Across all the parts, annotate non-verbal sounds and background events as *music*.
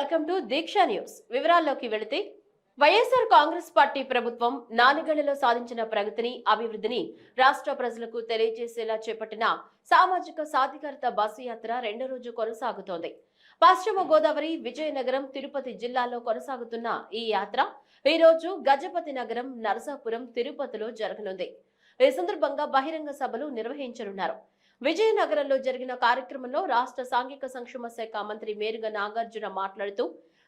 Welcome to Deeksha news. వివరాల్లోకి వెళితే YSR Congress party ప్రభుత్వం నాలుగేళ్ళలో సాధించిన ప్రగతిని అభివృద్ధిని రాష్ట్ర ప్రజలకు తెలియజేసేలా చేపట్టిన సామాజిక సాధికారత బస్సు యాత్ర రెండో రోజు కొనసాగుతోంది. పశ్చిమ గోదావరి విజయనగరం తిరుపతి జిల్లాలో కొనసాగుతున్న ఈ యాత్ర ఈ రోజు గజపతి నగరం నరసాపురం తిరుపతిలో జరగనుంది. ఈ సందర్భంగా బహిరంగ సభలు నిర్వహించనున్నారు. విజయనగరంలో జరిగిన కార్యక్రమంలో రాష్ట్ర సాంఘిక సంక్షేమ శాఖ మంత్రి మేరుగ నాగార్జున మాట్లాడుతూ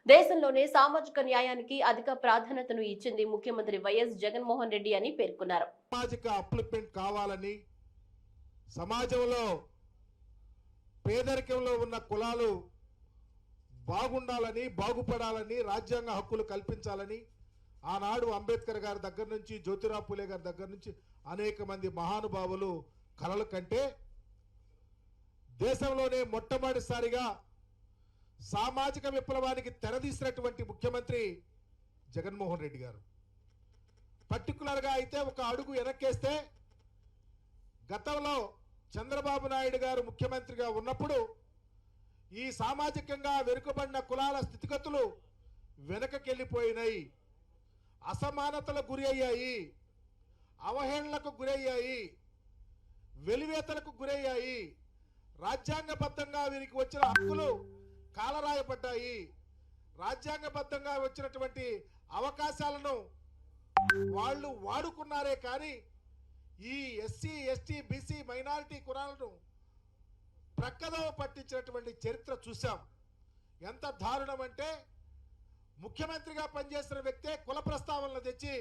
దేశంలోనే సామాజిక న్యాయానికి అధిక ప్రాధాన్యతను ఇచ్చింది ముఖ్యమంత్రి వైఎస్ జగన్మోహన్ రెడ్డి అని పేర్కొన్నారు. సామాజిక అప్లిప్మెంట్ కావాలని సమాజంలో పేదరికంలో ఉన్న కులాలు బాగుండాలని బాగుపడాలని రాజ్యాంగ హక్కులు కల్పించాలని ఆనాడు అంబేద్కర్ గారి దగ్గర నుంచి జ్యోతిరావు పూలే గారి దగ్గర నుంచి అనేక మంది మహానుభావులు కలలు కంటే దేశంలోనే మొట్టమొదటిసారిగా సామాజిక విప్లవానికి తెరదీసినటువంటి ముఖ్యమంత్రి జగన్మోహన్ రెడ్డి గారు. పర్టికులర్గా అయితే ఒక అడుగు వెనక్కేస్తే గతంలో చంద్రబాబు నాయుడు గారు ముఖ్యమంత్రిగా ఉన్నప్పుడు ఈ సామాజికంగా వెనుకబడిన కులాల స్థితిగతులు వెనకకెళ్ళిపోయినాయి. అసమానతలకు గురి అయ్యాయి. అవహేళనకు గురయ్యాయి వెలివేతలకు గురయ్యాయి రాజ్యాంగబద్ధంగా వీరికి వచ్చిన హక్కులు కాలరాయబడ్డాయి. రాజ్యాంగబద్ధంగా వచ్చినటువంటి అవకాశాలను వాళ్ళు వాడుకున్నారే కానీ ఈ ఎస్సీ ఎస్టీ బీసీ మైనారిటీ కులాలను ప్రక్కదవ పట్టించినటువంటి చరిత్ర చూసాం ఎంత దారుణం అంటే ముఖ్యమంత్రిగా పనిచేసిన వ్యక్తే కుల ప్రస్తావనలు తెచ్చి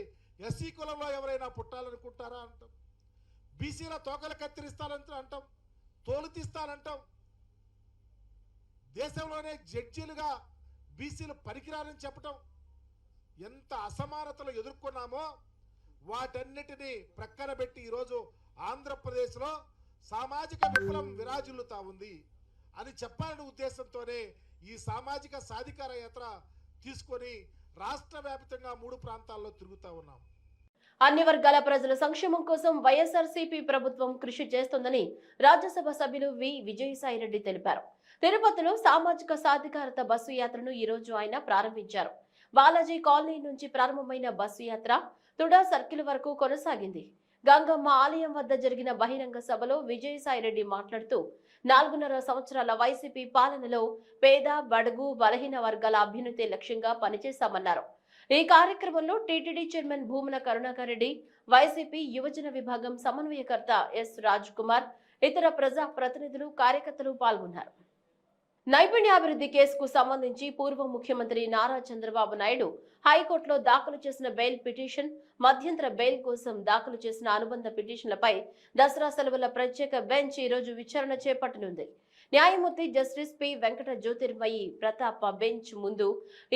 ఎస్సీ కులంలో ఎవరైనా పుట్టాలనుకుంటారా అంటాం. బీసీల తోకలు కత్తిరిస్తారంటే అంటాం. తోలు తీస్తానంటాం. దేశంలోనే జడ్జీలుగా బీసీలు పనికిరాలని చెప్పటం. ఎంత అసమానతలు ఎదుర్కొన్నామో వాటన్నిటినీ ప్రక్కన పెట్టి ఈరోజు ఆంధ్రప్రదేశ్లో సామాజిక విప్లవం విరాజిల్లుతా ఉంది అని చెప్పాలనే ఉద్దేశంతోనే ఈ సామాజిక సాధికార యాత్ర తీసుకొని రాష్ట్ర వ్యాప్తంగా మూడు ప్రాంతాల్లో తిరుగుతూ ఉన్నాం. అన్ని వర్గాల ప్రజల సంక్షేమం కోసం వైఎస్ఆర్సీపీ ప్రభుత్వం కృషి చేస్తోందని రాజ్యసభ సభ్యులు వి విజయసాయిరెడ్డి తెలిపారు. తిరుపతిలో సామాజిక సాధికారత బస్సు యాత్రను ఈ రోజు ఆయన ప్రారంభించారు. బాలాజీ కాలనీ నుంచి ప్రారంభమైన బస్సు యాత్ర తుడా సర్కిల్ వరకు కొనసాగింది. గంగమ్మ ఆలయం వద్ద జరిగిన బహిరంగ సభలో విజయసాయిరెడ్డి మాట్లాడుతూ నాలుగున్నర సంవత్సరాల వైసీపీ పాలనలో పేద బడుగు బలహీన వర్గాల అభ్యున్నతి లక్ష్యంగా పనిచేశామన్నారు. ఈ కార్యక్రమంలో TTD chairman Bhumana Karunakar Reddy YCP యువజన విభాగం సమన్వయకర్త ఎస్ రాజ్ కుమార్ ఇతర ప్రజా ప్రతినిధులు కార్యకర్తలు పాల్గొన్నారు. నైపుణ్యాభివృద్ధి కేసుకు సంబంధించి పూర్వ ముఖ్యమంత్రి నారా చంద్రబాబు నాయుడు హైకోర్టులో దాఖలు చేసిన బెయిల్ పిటిషన్ మధ్యంతర బెయిల్ కోసం దాఖలు చేసిన అనుబంధ పిటిషన్లపై దసరా సెలవుల ప్రత్యేక బెంచ్ ఈ రోజు విచారణ చేపట్టనుంది. న్యాయమూర్తి justice P Venkata Jyothirmayi Pratapa bench ముందు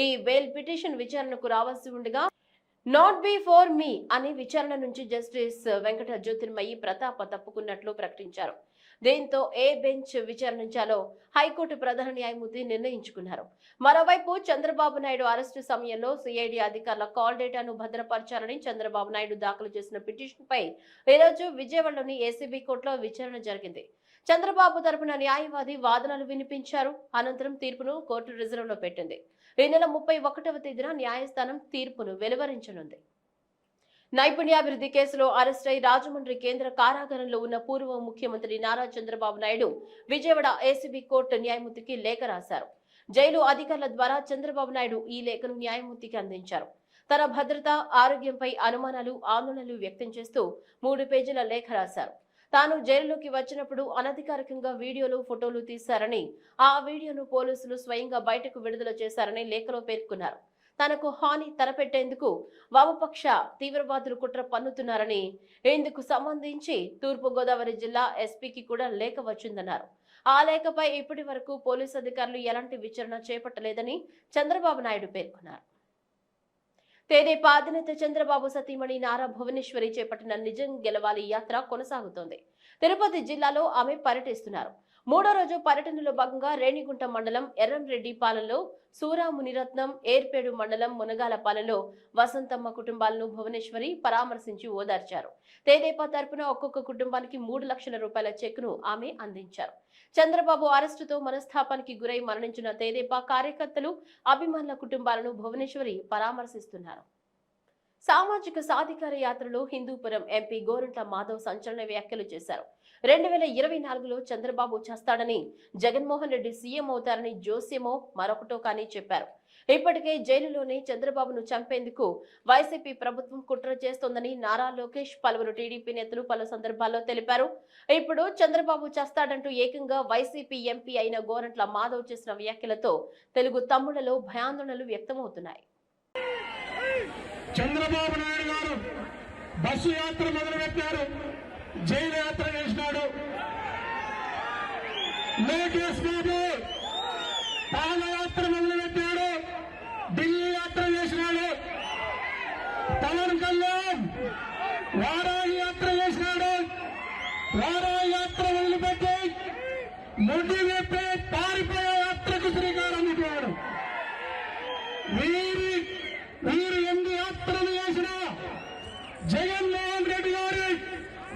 ఈ బెయిల్ పిటిషన్ విచారణకు రావాల్సి ఉండగా నాట్ బి ఫోర్ మీ అని విచారణ నుంచి జస్టిస్ వెంకట జ్యోతిర్మయి ప్రతాప తప్పుకున్నట్లు ప్రకటించారు. దీంతో ఏ బెంచ్ విచారించాలో హైకోర్టు ప్రధాన న్యాయమూర్తి నిర్ణయించుకున్నారు. మరోవైపు చంద్రబాబు నాయుడు అరెస్టు సమయంలో సిఐడి అధికారుల కాల్ డేటాను భద్రపరచాలని చంద్రబాబు నాయుడు దాఖలు చేసిన పిటిషన్పై ఈరోజు విజయవాడలోని ఏసీబీ కోర్టులో విచారణ జరిగింది. చంద్రబాబు తరపున న్యాయవాది వాదనలు వినిపించారు. అనంతరం తీర్పును కోర్టు రిజర్వ్లో పెట్టింది. ఈ నెల ముప్పై ఒకటవ తేదీన న్యాయస్థానం తీర్పును వెలువరించనుంది. నైపుణ్యాభివృద్ధి కేసులో అరెస్ట్ అయి రాజమండ్రి కేంద్ర కారాగారంలో ఉన్న పూర్వ ముఖ్యమంత్రి నారా చంద్రబాబు నాయుడు విజయవాడ ఏసీబీ కోర్టు న్యాయమూర్తికి లేఖ రాశారు. జైలు అధికారుల ద్వారా చంద్రబాబు నాయుడు ఈ లేఖను న్యాయమూర్తికి అందించారు. తన భద్రత ఆరోగ్యంపై అనుమానాలు ఆందోళనలు వ్యక్తం చేస్తూ మూడు పేజీల లేఖ రాశారు. తాను జైలులోకి వచ్చినప్పుడు అనధికారికంగా వీడియోలు ఫోటోలు తీశారని ఆ వీడియోను పోలీసులు స్వయంగా బయటకు విడుదల చేశారని లేఖలో పేర్కొన్నారు. తనకు హాని తలపెట్టేందుకు వామపక్ష తీవ్రవాదులు కుట్ర పన్నుతున్నారని ఇందుకు సంబంధించి తూర్పుగోదావరి జిల్లా ఎస్పీకి కూడా లేఖ వచ్చిందన్నారు. ఆ లేఖపై ఇప్పటి వరకు పోలీసు అధికారులు ఎలాంటి విచారణ చేపట్టలేదని చంద్రబాబు నాయుడు పేర్కొన్నారు. తెదేపా అధినేత చంద్రబాబు సతీమణి నారా భువనేశ్వరి చేపట్టిన నిజం గెలవాలి యాత్ర కొనసాగుతోంది. తిరుపతి జిల్లాలో ఆమె పర్యటిస్తున్నారు. మూడో రోజు పర్యటనలో భాగంగా రేణిగుంట మండలం ఎర్రంరెడ్డిపాలెంలో సూరా మునిరత్నం ఏర్పేడు మండలం మునగాలపాలెంలో వసంతమ్మ కుటుంబాలను భువనేశ్వరి పరామర్శించి ఓదార్చారు. తేదేపా తరపున ఒక్కొక్క కుటుంబానికి మూడు లక్షల రూపాయల చెక్కును ఆమె అందించారు. చంద్రబాబు అరెస్టుతో మనస్థాపానికి గురై మరణించిన తేదేపా కార్యకర్తలు అభిమానుల కుటుంబాలను భువనేశ్వరి పరామర్శిస్తున్నారు. సామాజిక సాధికార యాత్రలో హిందూపురం ఎంపీ గోరంట్ల మాధవ్ సంచలన వ్యాఖ్యలు చేశారు. రెండు వేల ఇరవై నాలుగులో చంద్రబాబు చేస్తాడని జగన్మోహన్ రెడ్డి సీఎం అవుతారని జోస్యమో మరొకటో కానీ చెప్పారు. ఇప్పటికే జైలులోనే చంద్రబాబును చంపేందుకు వైసీపీ ప్రభుత్వం కుట్ర చేస్తోందని నారా లోకేష్ పలువురు టీడీపీ నేతలు పలు సందర్భాల్లో తెలిపారు. ఇప్పుడు చంద్రబాబు చేస్తాడంటూ ఏకంగా వైసీపీ ఎంపీ అయిన గోరంట్ల మాధవ్ చేసిన వ్యాఖ్యలతో తెలుగు తమ్ముళ్ళలో భయాందోళనలు వ్యక్తమవుతున్నాయి. చంద్రబాబు నాయుడు గారు బస్సు యాత్ర మొదలుపెట్టారు. జైలు యాత్ర చేసినాడు. లోకేష్ బాబు పాదయాత్ర మొదలుపెట్టాడు. ఢిల్లీ యాత్ర చేసినాడు. పవన్ కళ్యాణ్ వారాహి యాత్ర చేసినాడు. వారాహి యాత్ర మొదలుపెట్టి ముడ్డి వెప్పే పారిపోయాడు.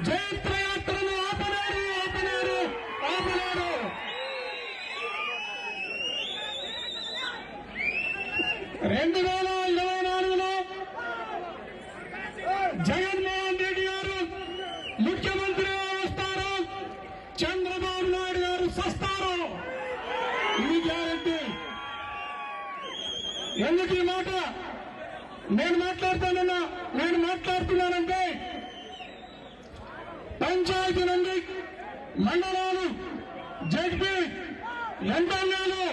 జైత్ర యాత్రను ఆపలేరు ఆపలేరు ఆపలేరు. రెండు వేల ఇరవై నాలుగులో జగన్మోహన్ రెడ్డి గారు ముఖ్యమంత్రిగా వస్తారు. చంద్రబాబు నాయుడు గారు సస్తారు. ఇది గ్యారంటీ ఎందుకు ఈ మాట? నేను మాట్లాడుతానన్నా నేను మాట్లాడుతున్నానంటే పంచాయతీ నుండి మండలాలు జడ్పీ ఎమ్మెల్యేలు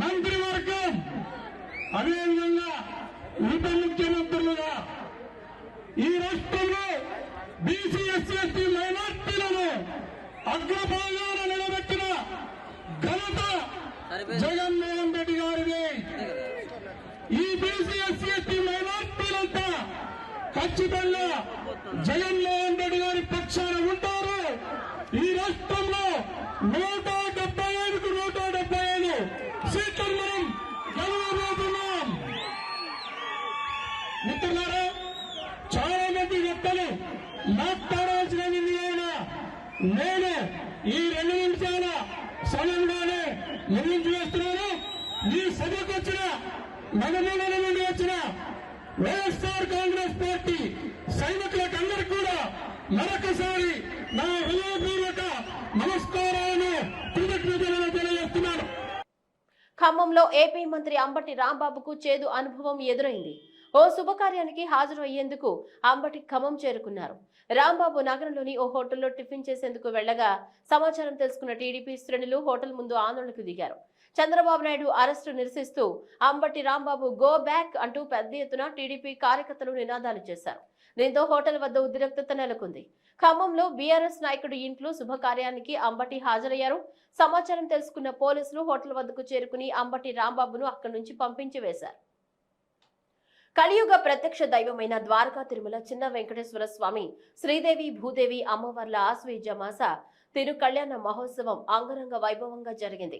మంత్రివర్గం. అదేవిధంగా ఉప ముఖ్యమంత్రులుగా ఈ రాష్ట్రంలో బీసీ ఎస్సీ ఎస్టీ మైనార్టీలను అగ్రభాగాన నిలబెట్టిన ఘనత జగన్మోహన్ రెడ్డి గారిది. ఈ బీసీ ఎస్సీ ఎస్టీ మైనార్టీలంతా ఖచ్చితంగా జగన్మోహన్ రెడ్డి గారి పక్షాన ఉంటారు ఈ రాష్ట్రంలో నూట డెబ్బై ఐదుకు నూట డెబ్బై ఐదు సీట్లను మనం గెలవబోతున్నాం మిత్రులారా చాలా మంది వ్యక్తులు మాట్లాడాల్సిన నేను ఈ రెండు నిమిషాల సమయంలోనే ముగించి వేస్తున్నాను. ఈ సభకు వచ్చిన నలుమూలల నుండి వచ్చిన వైఎస్ఆర్ కాంగ్రెస్ పార్టీ సైనికులకందరికీ కూడా మరొకసారి నా హృదయపూర్వక నమస్కారాలను కృతజ్ఞతలను తెలియజేస్తున్నాను. ఖమ్మంలో ఏపీ మంత్రి అంబటి రాంబాబుకు చేదు అనుభవం ఎదురైంది. ఓ శుభకార్యానికి హాజరు అయ్యేందుకు అంబటి ఖమ్మం చేరుకున్నారు. రాంబాబు నగరంలోని ఓ హోటల్లో టిఫిన్ చేసేందుకు వెళ్ళగా సమాచారం తెలుసుకున్న టీడీపీ శ్రేణులు హోటల్ ముందు ఆందోళనకు దిగారు. చంద్రబాబు నాయుడు అరెస్టు నిరసిస్తూ అంబటి రాంబాబు గో బ్యాక్ అంటూ పెద్ద ఎత్తున టీడీపీ కార్యకర్తలు నినాదాలు చేశారు. దీంతో హోటల్ వద్ద ఉద్రిక్తత నెలకొంది. ఖమ్మంలో బీఆర్ఎస్ నాయకుడు ఇంట్లో శుభకార్యానికి అంబటి హాజరయ్యారు. సమాచారం తెలుసుకున్న పోలీసులు హోటల్ వద్దకు చేరుకుని అంబటి రాంబాబును అక్కడి నుంచి పంపించి వేశారు. కలియుగ ప్రత్యక్ష దైవమైన ద్వారకా తిరుమల చిన్న వెంకటేశ్వర స్వామి శ్రీదేవి భూదేవి అమ్మవార్ల ఆశ్వీజ మాస తిరు కళ్యాణ మహోత్సవం అంగరంగ వైభవంగా జరిగింది.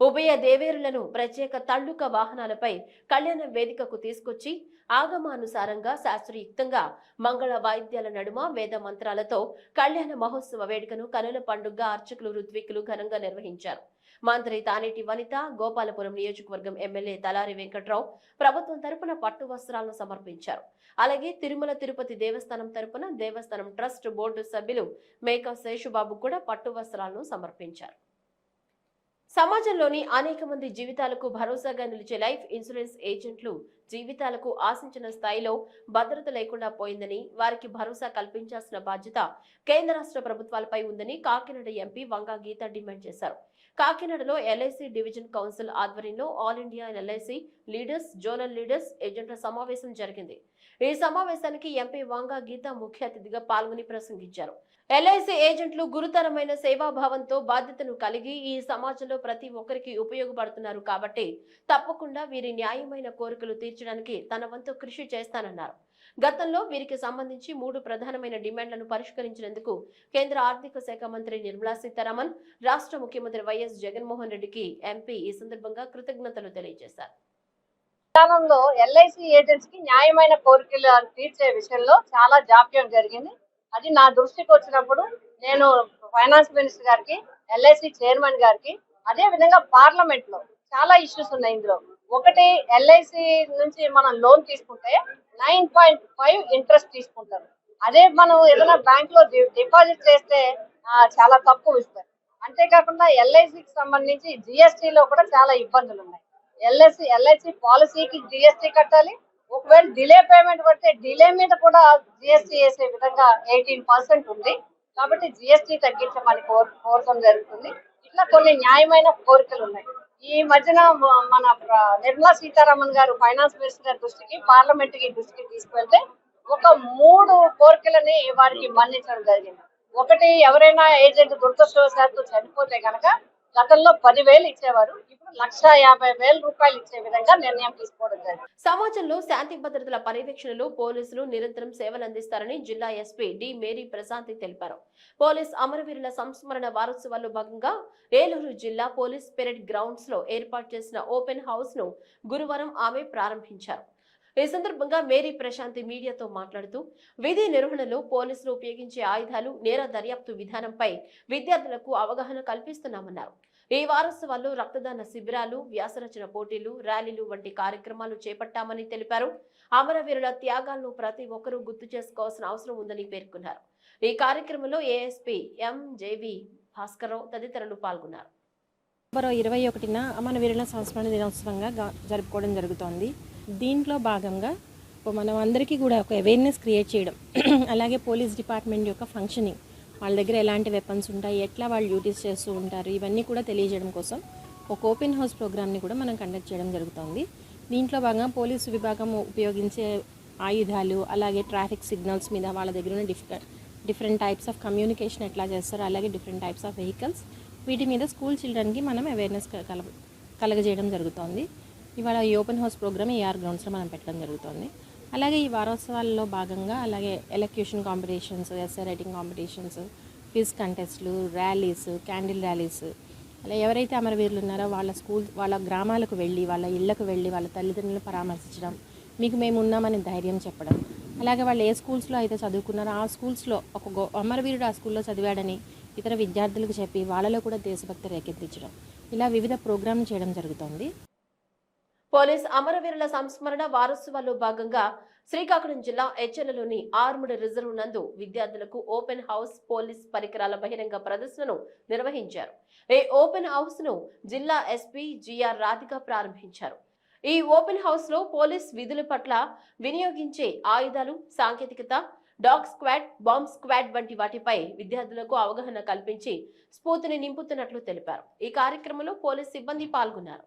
ఉభయ దేవేరులను ప్రత్యేక తళ్ళుక వాహనాలపై కళ్యాణ వేదికకు తీసుకొచ్చి ఆగమానుసారంగా శాస్త్రయుక్తంగా మంగళ వాయిద్యాల నడుమ వేద మంత్రాలతో కళ్యాణ మహోత్సవ వేడుకను కనుల పండుగ అర్చకులు ఋత్వికులు ఘనంగా నిర్వహించారు. మంత్రి తానేటి వనిత గోపాలపురం నియోజకవర్గం ఎమ్మెల్యే తలారి వెంకట్రావు ప్రభుత్వం తరపున పట్టు వస్త్రాలను సమర్పించారు. అలాగే తిరుమల తిరుపతి దేవస్థానం తరపున దేవస్థానం ట్రస్ట్ బోర్డు సభ్యులు మేకా శేషుబాబు కూడా పట్టు వస్త్రాలను సమర్పించారు. సమాజంలోని అనేక మంది జీవితాలకు భరోసాగా నిలిచే లైఫ్ ఇన్సూరెన్స్ ఏజెంట్లు జీవితాలకు ఆశించిన స్థాయిలో భద్రత లేకుండా పోయిందని వారికి భరోసా కల్పించాల్సిన బాధ్యత కేంద్ర రాష్ట్ర ప్రభుత్వాలపై ఉందని కాకినాడ ఎంపీ వంగా గీత డిమాండ్ చేశారు. కాకినాడలో ఎల్ఐసి డివిజన్ కౌన్సిల్ ఆధ్వర్యంలో all India LIC leaders zonal leaders ఏజెంట్ల సమావేశం జరిగింది. ఈ సమావేశానికి ఎంపీ వంగా గీత ముఖ్య అతిథిగా పాల్గొని ప్రసంగించారు. ఎల్ఐసి ఏజెంట్లు గురుతరమైన సేవాభావంతో బాధ్యతను కలిగి ఈ సమాజంలో ప్రతి ఒక్కరికి ఉపయోగపడుతున్నారు కాబట్టి తప్పకుండా వీరి న్యాయమైన కోరికలు తీర్చడానికి తన వంతు కృషి చేస్తానన్నారు. గతంలో వీరికి సంబంధించి మూడు ప్రధానమైన డిమాండ్లను పరిష్కరించినందుకు కేంద్ర ఆర్థిక శాఖ మంత్రి నిర్మలా సీతారామన్ రాష్ట్ర ముఖ్యమంత్రి వైఎస్ జగన్మోహన్ రెడ్డికి ఎంపీ ఈ సందర్భంగా కృతజ్ఞతలు తెలియజేశారు. ఎల్ఐసి ఏజెంట్స్కి న్యాయమైన కోరికలు తీర్చే విషయంలో చాలా జాప్యం జరిగింది. అది నా దృష్టికి వచ్చినప్పుడు నేను ఫైనాన్స్ మినిస్టర్ గారికి ఎల్ఐసి చైర్మన్ గారికి అదే విధంగా పార్లమెంట్లో చాలా ఇష్యూస్ ఉన్నాయి ఇందులో. ఒకటి ఎల్ఐసి నుంచి మనం లోన్ తీసుకుంటే నైన్ పాయింట్ ఫైవ్ ఇంట్రెస్ట్ తీసుకుంటారు. అదే మనం ఏదైనా బ్యాంక్లో డిపాజిట్ చేస్తే చాలా తక్కువ ఇస్తారు. అంతేకాకుండా ఎల్ఐసికి సంబంధించి జిఎస్టీలో కూడా చాలా ఇబ్బందులు ఉన్నాయి. ఎల్ఐసి ఎల్ఐసి పాలసీకి జిఎస్టీ కట్టాలి ఒకవేళ డిలే పేమెంట్ పడితే డిలే మీద కూడా జిఎస్టీ వేసే విధంగా ఎయిటీన్ పర్సెంట్ ఉంది. కాబట్టి జిఎస్టీ తగ్గించమని కోరు కోరడం జరుగుతుంది. ఇట్లా కొన్ని న్యాయమైన కోరికలు ఉన్నాయి. ఈ మధ్యన మన నిర్మలా సీతారామన్ గారు ఫైనాన్స్ మినిస్టర్ దృష్టికి పార్లమెంట్కి దృష్టికి తీసుకెళ్తే ఒక మూడు కోరికలని వారికి మన్నించడం జరిగింది. ఒకటి ఎవరైనా ఏజెంట్ దురదృష్టవశాత్తు చనిపోతే కనుక గతంలో పదివేలు ఇచ్చేవారు ఇప్పుడు లక్ష యాభై వేల రూపాయలు ఇచ్చే విధంగా నిర్ణయం తీసుకోవడం జరిగింది. సమాజంలో శాంతి భద్రతల పర్యవేక్షణలో పోలీసులు నిరంతరం సేవలందిస్తారని జిల్లా ఎస్పీ డి మేరీ ప్రశాంతి తెలిపారు. పోలీస్ అమరవీరుల సంస్మరణ వారోత్సవాల్లో భాగంగా ఏలూరు జిల్లా పోలీస్ పెరేడ్ గ్రౌండ్స్లో ఏర్పాటు చేసిన ఓపెన్ హౌస్ను గురువారం ఆమె ప్రారంభించారు. ఈ సందర్భంగా మేరీ ప్రశాంతి మీడియాతో మాట్లాడుతూ విధి నిర్వహణలో పోలీసులు ఉపయోగించే ఆయుధాలు నేర దర్యాప్తు విధానంపై విద్యార్థులకు అవగాహన కల్పిస్తున్నామన్నారు. ఈ వారోత్సవాల్లో రక్తదాన శిబిరాలు వ్యాసరచన పోటీలు ర్యాలీలు వంటి కార్యక్రమాలు చేపట్టామని తెలిపారు. అమరవీరుల త్యాగాలను ప్రతి ఒక్కరూ గుర్తు చేసుకోవాల్సిన అవసరం ఉందని పేర్కొన్నారు. ఈ కార్యక్రమంలో ఏఎస్పీ ఎం జేవి తదితరులు పాల్గొన్నారు. ఇరవై ఒకటిన అమరవీరుల సంస్మరణ దినోత్సవంగా జరుపుకోవడం జరుగుతోంది. దీంట్లో భాగంగా మనం అందరికీ కూడా ఒక అవేర్నెస్ క్రియేట్ చేయడం. *clears throat* అలాగే పోలీస్ డిపార్ట్మెంట్ యొక్క ఫంక్షనింగ్ వాళ్ళ దగ్గర ఎలాంటి వెపన్స్ ఉంటాయి ఎట్లా వాళ్ళు డ్యూటీస్ చేస్తూ ఉంటారు ఇవన్నీ కూడా తెలియజేయడం కోసం ఒక ఓపెన్ హౌస్ ప్రోగ్రామ్ని కూడా మనం కండక్ట్ చేయడం జరుగుతోంది. దీంట్లో భాగంగా పోలీసు విభాగం ఉపయోగించే ఆయుధాలు అలాగే ట్రాఫిక్ సిగ్నల్స్ మీద వాళ్ళ దగ్గర ఉన్న different different types of communication ఎట్లా చేస్తారు అలాగే డిఫరెంట్ టైప్స్ ఆఫ్ వెహికల్స్ వీటి మీద స్కూల్ చిల్డ్రన్కి మనం అవేర్నెస్ కల కలగజేయడం జరుగుతోంది. ఇవాళ ఈ ఓపెన్ హౌస్ ప్రోగ్రామ్ ఏఆర్ గ్రౌండ్స్లో మనం పెట్టడం జరుగుతుంది. అలాగే ఈ వారోత్సవాల్లో భాగంగా అలాగే elocution competitions essay writing competitions quiz కంటెస్ట్లు rallies candle rallies అలా ఎవరైతే అమరవీరులు ఉన్నారో వాళ్ళ స్కూల్ వాళ్ళ గ్రామాలకు వెళ్ళి వాళ్ళ ఇళ్ళకు వెళ్ళి వాళ్ళ తల్లిదండ్రులను పరామర్శించడం మీకు మేము ఉన్నామని ధైర్యం చెప్పడం. అలాగే వాళ్ళు ఏ స్కూల్స్లో అయితే చదువుకున్నారో ఆ స్కూల్స్లో ఒక గో అమరవీరుడు ఆ స్కూల్లో చదివాడని ఇతర విద్యార్థులకు చెప్పి వాళ్ళలో కూడా దేశభక్తి రేకెత్తించడం. ఇలా వివిధ ప్రోగ్రాంలు చేయడం జరుగుతుంది. పోలీస్ అమరవీరుల సంస్మరణ వారోత్సవాల్లో భాగంగా శ్రీకాకుళం జిల్లా హెచ్ఎల్లోని ఆర్ముడ్ రిజర్వ్ నందు విద్యార్థులకు ఓపెన్ హౌస్ పోలీస్ పరికరాల బహిరంగ ప్రదర్శనను నిర్వహించారు. ఈ ఓపెన్ హౌస్ను జిల్లా ఎస్పీ జిఆర్ రాధిక ప్రారంభించారు. ఈ ఓపెన్ హౌస్లో పోలీస్ విధుల పట్ల వినియోగించే ఆయుధాలు సాంకేతికత డాగ్ స్క్వాడ్ బాంబ్ స్క్వాడ్ వంటి వాటిపై విద్యార్థులకు అవగాహన కల్పించి స్ఫూర్తిని నింపుతున్నట్లు తెలిపారు. ఈ కార్యక్రమంలో పోలీస్ సిబ్బంది పాల్గొన్నారు.